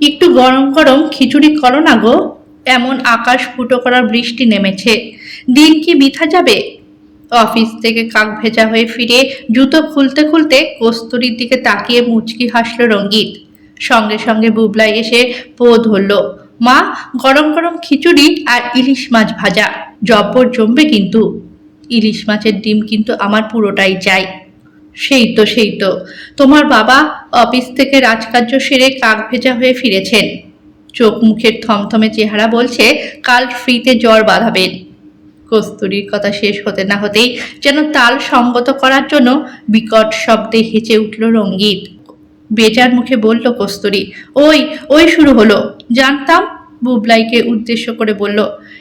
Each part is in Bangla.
একটু গরম গরম খিচুড়ি করো না গো। এমন আকাশ ফুটো করা বৃষ্টি নেমেছে। দিন কি বিথা যাবে? অফিস থেকে কাক ভেজা হয়ে ফিরে জুতো খুলতে খুলতে কস্তুরির দিকে তাকিয়ে মুচকি হাসলো রঙ্গিত। সঙ্গে সঙ্গে বুবলাই এসে পো ধরল, মা, গরম গরম খিচুড়ি আর ইলিশ মাছ ভাজা। জব্বর জমবে কিন্তু। ইলিশ মাছের ডিম কিন্তু আমার পুরোটাই চাই। সেই তো সেই তো। তোমার বাবা অফিস থেকে রাজকার্য সেরে কাক ভেজা হয়ে ফিরেছেন। চোখ মুখের থমথমে চেহারা বলছে, কাল ফ্রিতে জ্বর বাঁধাবেন। কস্তুরীর কথা শেষ হতে না হতেই যেন তাল সঙ্গত করার জন্য বিকট শব্দে হেঁচে উঠল রঙ্গিত। বেজার মুখে বলল কস্তুরী, ওই ওই শুরু হলো। জানতাম? বুবলাইকে উদ্দেশ্য করে বলল,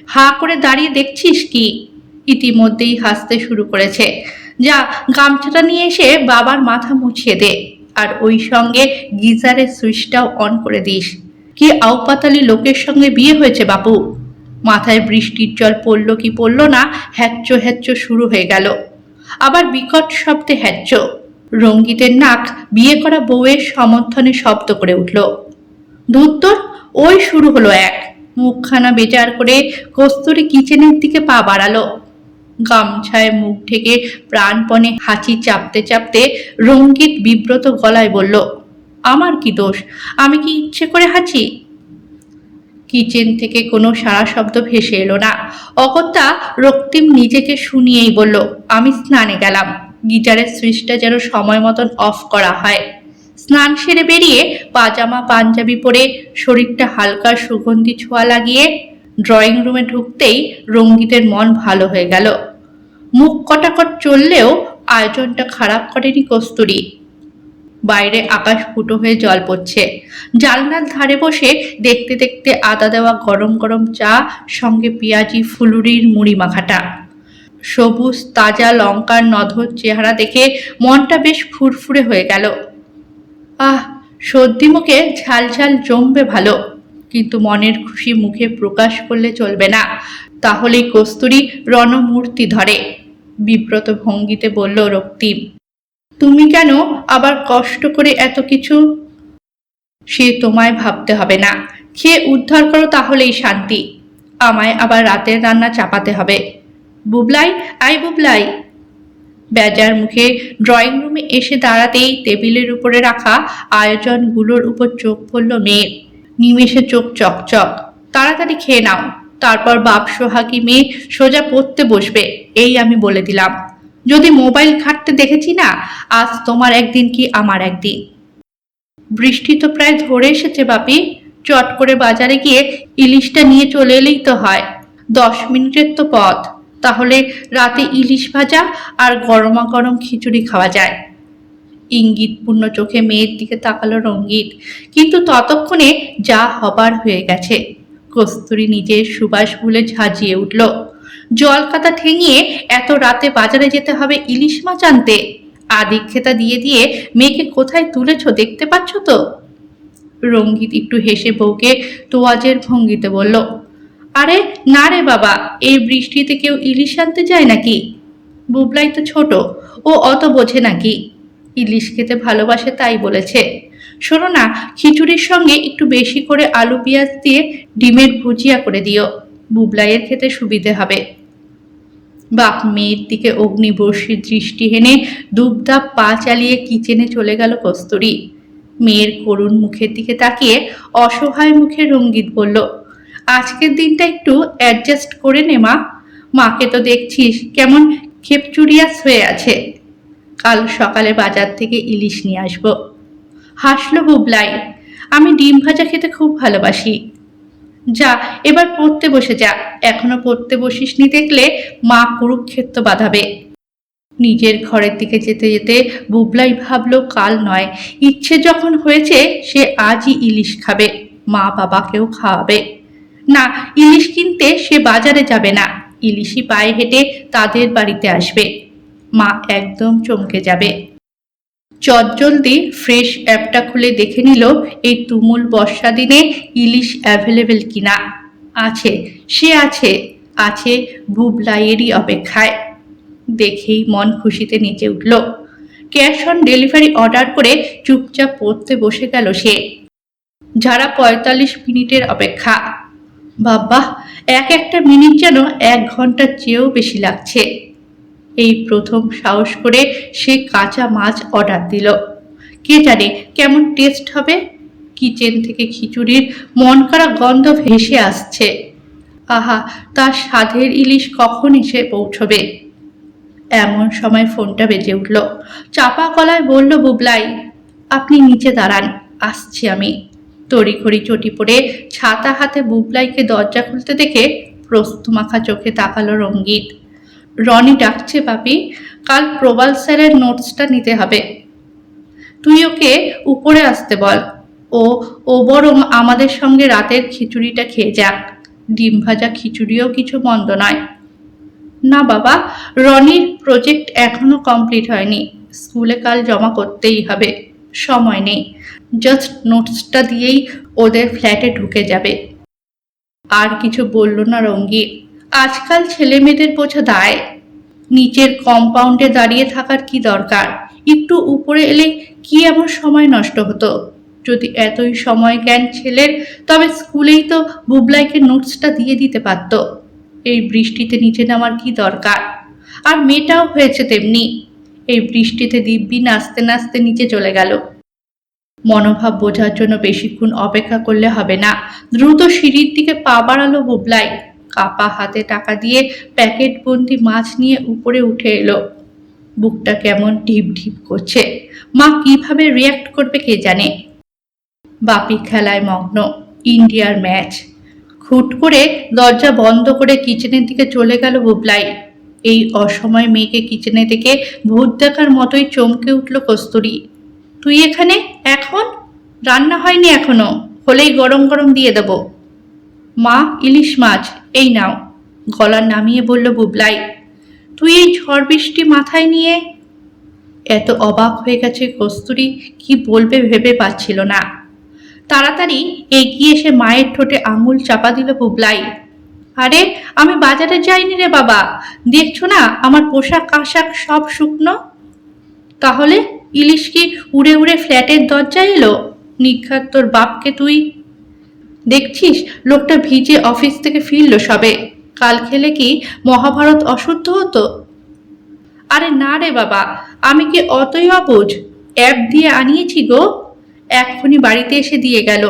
হা করে দাঁড়িয়ে দেখছিস কি? ইতিমধ্যেই হাসতে শুরু করেছে। যা গামছাটা নিয়ে এসে বাবার মাথা মুছিয়ে দে, আর ওই সঙ্গে গিজারের সুইচটাও অন করে দিস। কি আউপাতালি লোকের সঙ্গে বিয়ে হয়েছে বাপু? মাথায় বৃষ্টির জল পড়ল কি পড়ল না, হ্যাচ্চ হ্যাচ্চ শুরু হয়ে গেল। আবার বিকট শব্দে হ্যাচ্চ। রঙ্গিতের নাক বিয়ে করা বউয়ের সমর্থনে শব্দ করে উঠল। ধুত্তর ওই শুরু হলো এক। মুখখানা বেজার করে কস্তুরি কিচেনের দিকে পা বাড়ালো। গামছায় মুখ ঢেকে প্রাণপণে হাঁচি চাপতে চাপতে রঙ্গিত বিব্রত গলায় বলল, আমার কি দোষ? আমি কি ইচ্ছে করে হাঁচি? কিচেন থেকে কোনো সারা শব্দ ভেসে এলো না। অগত্যা রক্তিম নিজেকে শুনিয়েই বলল, আমি স্নানে গেলাম। গিটারের সুইচটা যেন সময় মতন অফ করা হয়। স্নান সেরে বেরিয়ে পাজামা, পাঞ্জাবি পরে শরীরটা হালকা সুগন্ধি ছোঁয়া লাগিয়ে ড্রয়িং রুমে ঢুকতেই রঙ্গিতের মন ভালো হয়ে গেল। মুখ কটাকট চললেও আয়োজনটা খারাপ করেনি কস্তুরী। বাইরে আকাশ ফুটো হয়ে জল পড়ছে। জালনার ধারে বসে দেখতে দেখতে আদা দেওয়া গরম গরম চা, সঙ্গে পেঁয়াজি, ফুলুরির মুড়ি মাখাটা। সবুজ, তাজা লঙ্কার নধর চেহারা দেখে মনটা বেশ ফুরফুরে হয়ে গেল। আহ সর্দি মুখে ঝাল ঝাল জমবে ভালো। কিন্তু মনের খুশি মুখে প্রকাশ করলে চলবে না। তাহলেই কস্তুরী রণমূর্তি ধরে, বিব্রত ভঙ্গিতে বলল রক্তিম। তুমি কেন আবার কষ্ট করে এত কিছু? সে তোমায় ভাবতে হবে না। খেয়ে উদ্ধার করো তাহলেই শান্তি। আমায় আবার রাতের রান্না চাপাতে হবে। বুবলাই, আই বুবলাই। বেজার মুখে ড্রয়িং রুমে এসে দাঁড়াতেই টেবিলের উপরে রাখা আয়োজনগুলোর উপর চোখ পড়ল মেয়ের। নিমেষে চোখ চকচক। তাড়াতাড়ি খেয়ে নাও। তারপর বাপ সোহাগী মেয়ে সোজা পড়তে বসবে, এই আমি বলে দিলাম। যদি মোবাইল ঘাটতে দেখেছি না, আজ তোমার একদিন কি আমার একদিন? বৃষ্টি তো প্রায় ধরে এসেছে বাপি। চট করে বাজারে গিয়ে ইলিশটা নিয়ে চলে এলেই তো হয়। দশ মিনিটের তো পথ। তাহলে রাতে ইলিশ ভাজা আর গরমা গরম খিচুড়ি খাওয়া যায়। ইঙ্গিতপূর্ণ চোখে মেয়ের দিকে তাকালো রঙ্গিত কিন্তু ততক্ষণে যা হবার হয়ে গেছে, কস্তুরী নিজের সুবাস ভুলে ঝাঁঝিয়ে উঠল। জলকাতা ঠেঙিয়ে এত রাতে বাজারে যেতে হবে ইলিশ মাছ আনতে? আদিক্ষেতা দিয়ে দিয়ে মেয়েকে কোথায় তুলেছ দেখতে পাচ্ছ তো? রঙ্গিত একটু হেসে বউকে তোয়াজের ভঙ্গিতে বলল, আরে না রে বাবা, এই বৃষ্টিতে কেউ ইলিশ আনতে যায় নাকি? বুবলাই তো ছোট, ও অত বোঝে নাকি? ইলিশ খেতে ভালোবাসে তাই বলেছে। শোনো না, খিচুড়ির সঙ্গে একটু বেশি করে আলু পেঁয়াজ দিয়ে ডিমের ভুজিয়া করে দিও। বুবলাইয়ের খেতে সুবিধে হবে। বাপ মেয়ের দিকে অগ্নিবর্ষীর দৃষ্টি হেনে দুবদাপ পা চালিয়ে কিচেনে চলে গেল কস্তুরী। মেয়ের করুণ মুখের দিকে তাকিয়ে অসহায় মুখে রঙ্গিত বলল, আজকের দিনটা একটু অ্যাডজাস্ট করে নে মা। মাকে তো দেখছিস কেমন খেপচুরিয়াস হয়ে আছে। কাল সকালে বাজার থেকে ইলিশ নিয়ে আসব। হাসলো বুবলাই। আমি ডিম ভাজা খেতে খুব ভালোবাসি। যা, এবার পড়তে বসে যা। এখনও পড়তে বসিসনি দেখলে মা কুরুক্ষেত্র বাঁধাবে। নিজের ঘরের দিকে যেতে যেতে বুবলাই ভাবল কাল নয়। ইচ্ছে যখন হয়েছে সে আজই ইলিশ খাবে। মা বাবাকেও খাওয়াবে। না, ইলিশ কিনতে সে বাজারে যাবে না। ইলিশই পায়ে হেঁটে তাদের বাড়িতে আসবে। মা একদম চমকে যাবে। চটজলদি ফ্রেশ অ্যাপটা খুলে দেখে নিল এই তুমুল বর্ষা দিনে ইলিশ অ্যাভেলেবেল কিনা। আছে, সে আছে আছে বুবলাইয়েরই অপেক্ষায়। দেখেই মন খুশিতে নেচে উঠল। ক্যাশ অন ডেলিভারি অর্ডার করে চুপচাপ পড়তে বসে গেল সে। যারা পঁয়তাল্লিশ মিনিটের অপেক্ষা। বাবা এক একটা মিনিট যেন এক ঘণ্টার চেয়েও বেশি লাগছে। এই প্রথম সাহস করে সে কাঁচা মাছ অর্ডার দিল। কে জানে কেমন টেস্ট হবে? কিচেন থেকে খিচুড়ির মন করা গন্ধ ভেসে আসছে। আহা, তার স্বাদের ইলিশ কখন এসে পৌঁছবে? এমন সময় ফোনটা বেজে উঠল। চাপা গলায় বলল, বুবলাই, আপনি নিচে দাঁড়ান, আসছি আমি। তড়িঘড়ি চটি পড়ে ছাতা হাতে বুবলাইকে দরজা খুলতে দেখে প্রস্ত মাখা চোখে তাকালো রঙ্গিত। রনি ডাকছে পাপি কাল প্রবাল স্যারের নোটসটা নিতে হবে। তুই ওকে উপরে আসতে বল। ও ও বরং আমাদের সঙ্গে রাতের খিচুড়িটা খেয়ে যাক। ডিম ভাজা খিচুড়িও কিছু মন্দ নয়। না বাবা, রনির প্রজেক্ট এখনও কমপ্লিট হয়নি। স্কুলে কাল জমা করতেই হবে। সময় নেই। জাস্ট নোটসটা দিয়েই ওদের ফ্ল্যাটে ঢুকে যাবে। আর কিছু বলল না রঙ্গিত আজকাল ছেলে মেয়েদের বোঝা দায়। নিচের কম্পাউন্ডে দাঁড়িয়ে থাকার কি দরকার? একটু উপরে এলে কি এমন সময় নষ্ট হতো? যদি এতই সময় জ্ঞান ছেলের, তবে স্কুলেই তো বুবলাইকে নোটসটা দিয়ে দিতে পারত। এই বৃষ্টিতে নিচে নামার কি দরকার? আর মেয়েটাও হয়েছে তেমনি। এই বৃষ্টিতে দিব্যি নাচতে নাচতে নিচে চলে গেল। মনোভাব বোঝার জন্য বেশিক্ষণ অপেক্ষা করলে হবে না। দ্রুত সিঁড়ির দিকে পা বাড়ালো বুবলাই। কাপা হাতে টাকা দিয়ে প্যাকেট বন্দি মাছ নিয়ে উপরে উঠে এলো। বুকটা কেমন ঢিপ ঢিপ করছে। মা কীভাবে রিয়াক্ট করবে কে জানে? বাপি খেলায় মগ্ন, ইন্ডিয়ার ম্যাচ খুট করে দরজা বন্ধ করে কিচেনের দিকে চলে গেল বুবলাই। এই অসময় মেয়েকে কিচেনে দেখে ভূত দেখার মতোই চমকে উঠল কস্তুরি। তুই এখানে? এখন? রান্না হয়নি এখনও? হলেই গরম গরম দিয়ে দেবো। মা, ইলিশ মাছ এই নাও। গলা নামিয়ে বলল বুবলাই, তুই এই ঝড় বৃষ্টি মাথায় নিয়ে? এত অবাক হয়ে গেছে কস্তুরি, কি বলবে ভেবে পাচ্ছিল না। তাড়াতাড়ি এগিয়ে এসে মায়ের ঠোঁটে আঙুল চাপা দিল বুবলাই, আরে, আমি বাজারে যাইনি রে বাবা। দেখছ না, আমার পোশাক, আশাক সব শুকনো? তাহলে ইলিশ কি উড়ে উড়ে ফ্ল্যাটের দরজায় এলো? নিঘাত তোর বাপকে তুই দেখছিস? লোকটা ভিজে অফিস থেকে ফিরল সবে। কাল খেলে কি মহাভারত অশুদ্ধ হতো? আরে না রে বাবা, আমি কি অতই অবুঝ? অ্যাপ দিয়ে আনিয়েছি গো। এক্ষুনি বাড়িতে এসে দিয়ে গেল।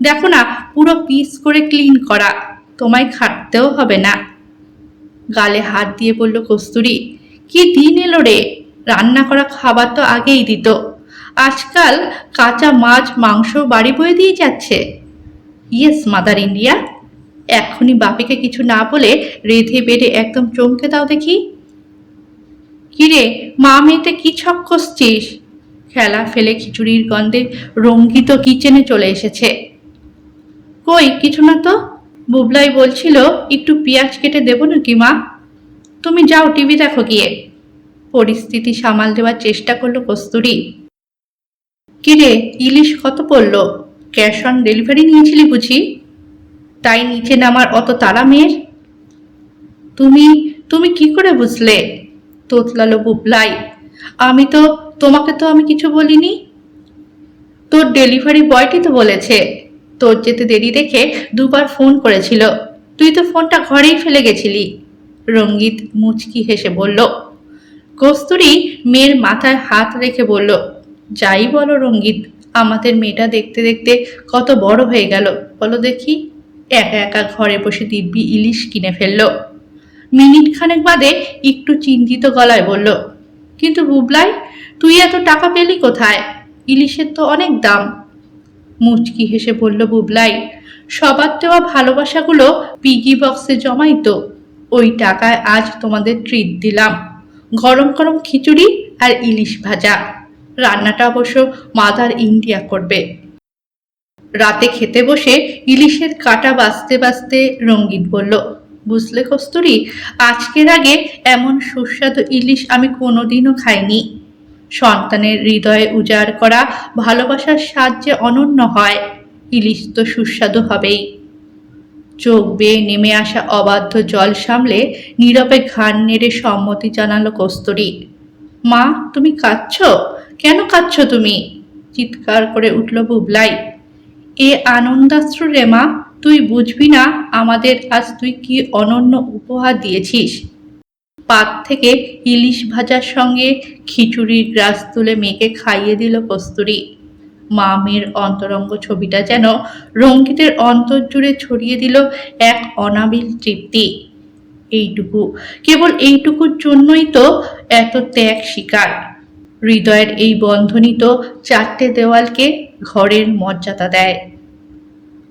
দেখো না, পুরো পিস করে ক্লিন করা। তোমায় খাটতেও হবে না। গালে হাত দিয়ে বলল কস্তুরি, কি দিন এলো রে? রান্না করা খাবার তো আগেই দিত। আজকাল কাঁচা মাছ, মাংস বাড়ি বয়ে দিয়ে যাচ্ছে। ইয়েস মাদার ইন্ডিয়া এক্ষুনি বাপিকে কিছু না বলে রেধে বেড়ে একদম চমকে দাও দেখি। কিরে, মা মেয়েতে কি ছক কষছিস খেলা ফেলে খিচুড়ির গন্ধে রঙ্গিত কিচেনে চলে এসেছে। কই, কিছু না তো? বুবলাই বলছিল, একটু পেঁয়াজ কেটে দেবো নাকি মা? তুমি যাও, টিভি দেখো গিয়ে। পরিস্থিতি সামাল দেওয়ার চেষ্টা করল কস্তুরি। কিরে, ইলিশ কত পড়ল? ক্যাশ অন ডেলিভারি নিয়েছিলি বুঝি? তাই নিচে নামার অত তাড়া মেয়ের? তুমি তুমি কি করে বুঝলে? তোতলালো বুবলাই। আমি তো, তোমাকে তো আমি কিছু বলিনি। তোর ডেলিভারি বয়টি তো বলেছে। তোর যেতে দেরি দেখে দুবার ফোন করেছিল। তুই তো ফোনটা ঘরেই ফেলে গেছিলি। রঙ্গিত মুচকি হেসে বলল, কস্তুরি, মেয়ের মাথায় হাত রেখে বলল, যাই বলো রঙ্গিত আমাদের মেয়েটা দেখতে দেখতে কত বড় হয়ে গেল। বলো দেখি। একা একা ঘরে বসে দিব্যি ইলিশ কিনে ফেলল। মিনিট খানেক বাদে একটু চিন্তিত গলায় বলল, কিন্তু বুবলাই, তুই এত টাকা পেলি কোথায়? ইলিশের তো অনেক দাম। মুচকি হেসে বলল বুবলাই, সবার দেওয়া ভালোবাসাগুলো পিগি বক্সে জমাই তো। ওই টাকায় আজ তোমাদের ট্রিট দিলাম। গরম গরম খিচুড়ি আর ইলিশ ভাজা। রান্নাটা অবশ্য মাদার ইন্ডিয়া করবে। রাতে খেতে বসে ইলিশের কাটা বাঁচতে বাঁচতে রঙ্গিত বলল বুঝলে কস্তুরি, আজকের আগে এমন সুস্বাদু ইলিশ আমি কোনোদিনও খাইনি। সন্তানের হৃদয়ে উজাড় করা ভালোবাসার স্বাদ যে অনন্য হয়, ইলিশ তো সুস্বাদু হবেই। চোখ বেয়ে নেমে আসা অবাধ্য জল সামলে নীরবে ঘাড় নেড়ে সম্মতি জানালো কস্তুরি, মা, তুমি কাঁদছ? কেন কাঁদছ তুমি? চিৎকার করে উঠল বুবলাই। এ আনন্দাশ্রু রেমা, তুই বুঝবি না আমাদের আজ তুই কি অনন্য উপহার দিয়েছিস? পাত থেকে ইলিশ ভাজার সঙ্গে খিচুড়ির গ্রাস তুলে মেয়েকে খাইয়ে দিল কস্তুরী। মা মেয়ের অন্তরঙ্গ ছবিটা যেন রঙ্কিতের অন্তর জুড়ে ছড়িয়ে দিল এক অনাবিল তৃপ্তি। এইটুকু, কেবল এইটুকুর জন্যই তো এত ত্যাগ স্বীকার। হৃদয়ের এই বন্ধনী তো চারটে দেওয়ালকে ঘরের মর্যাদা দেয়।